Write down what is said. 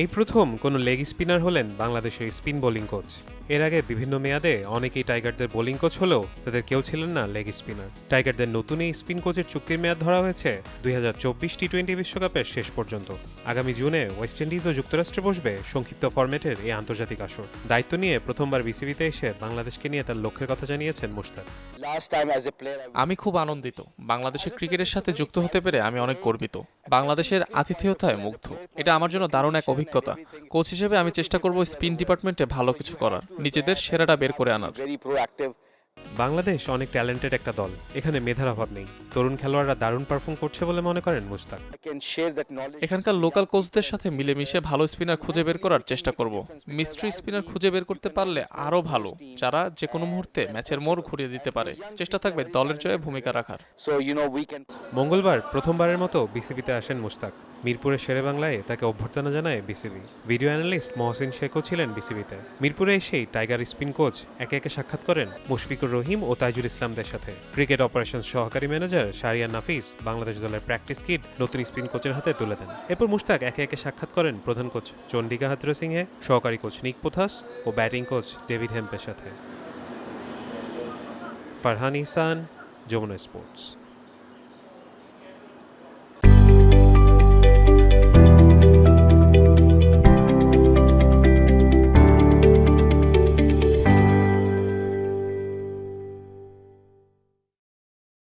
এই প্রথম কোনো লেগ স্পিনার হলেন বাংলাদেশের স্পিন বোলিং কোচ এর আগে বিভিন্ন মেয়াদে অনেকেই টাইগারদের বোলিং কোচ হলেও তাদের কেউ ছিলেন না লেগ স্পিনার টাইগারদের নতুন এই স্পিন কোচের চুক্তির মেয়াদ ধরা হয়েছে দুই হাজার চব্বিশ টি টোয়েন্টি বিশ্বকাপের শেষ পর্যন্ত। আগামী জুনে ওয়েস্ট ইন্ডিজ ও যুক্তরাষ্ট্রে বসবে সংক্ষিপ্ত ফরম্যাটের এই আন্তর্জাতিক আসর। দায়িত্ব নিয়ে প্রথমবার বিসিবিতে এসে বাংলাদেশকে নিয়ে তার লক্ষ্যের কথা জানিয়েছেন I আমি খুব আনন্দিত। বাংলাদেশের ক্রিকেটের সাথে যুক্ত হতে পেরে আমি অনেক গর্বিত। বাংলাদেশের আতিথেয়তায় মুগ্ধ। এটা আমার জন্য দারুণ এক অভিজ্ঞতা। কোচ হিসেবে আমি চেষ্টা করব স্পিন ডিপার্টমেন্টে ভালো কিছু করার নিজেদের সেরাটা বের করে আনার। বাংলাদেশ অনেক ট্যালেন্টেড একটা দল এখানে মেধার অভাব নেই। তরুণ খেলোয়াড়রা দারুণ পারফর্ম করছে বলে মনে করেন knowledge. এখানকার লোকাল কোচদের সাথে মিলেমিশে ভালো স্পিনার খুঁজে বের করার চেষ্টা করব। মিস্ট্রি স্পিনার খুঁজে বের করতে পারলে আরও ভালো যারা যে কোনো মুহূর্তে ম্যাচের মোড় ঘুরিয়ে দিতে পারে। চেষ্টা থাকবে দলের জয়ে ভূমিকা রাখার। মঙ্গলবার প্রথমবারের মতো বিসিবিতে আসেন মুশতাক। মিরপুরের শেরে বাংলায় তাকে অভ্যর্থনা জানায় বিসিবি। ভিডিও অ্যানালিস্ট মহসিন শেখও ছিলেন বিসিবিতে। মিরপুরে এসেই টাইগার স্পিন কোচ একে একে সাক্ষাৎ করেন মুশফিকুর রহিম ও তাইজুল ইসলামদের সাথে। ক্রিকেট অপারেশন সহকারী ম্যানেজার শারিয়া নাফিস বাংলাদেশ দলের প্র্যাকটিস কিট নতুন স্পিন কোচের হাতে তুলে দেন। এরপর মুশতাক একে একে সাক্ষাৎ করেন প্রধান কোচ চন্ডিকা হাত্র সিংহে সহকারী কোচ নিক পোথাস ও ব্যাটিং কোচ ডেভিড হেম্পের সাথে। ফারহান ইসান যমুনা স্পোর্টস।